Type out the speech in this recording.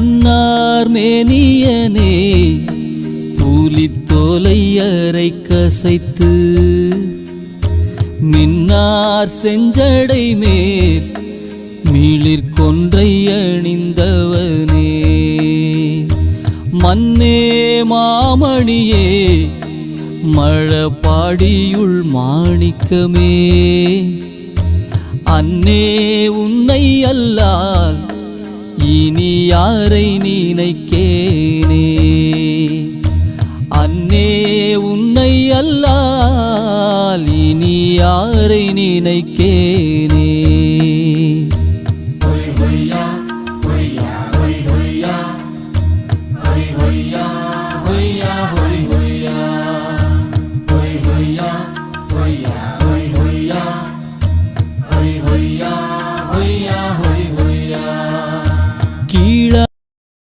பொன்னார் மேனியனே புலித்தோலை அறை கசைத்து. மின்னார் செஞ்சடை மேல் மிளிர் கொன்றை அணிந்தவனே. மன்னே மாமணியே மழபாடியுள் மாணிக்கமே. அன்னே உன்னை அல்லால் இனி யாரை நினைக்கேனே? அன்னே உன்னை அல்லால் இனி யாரை நினைக்கேனே? Y.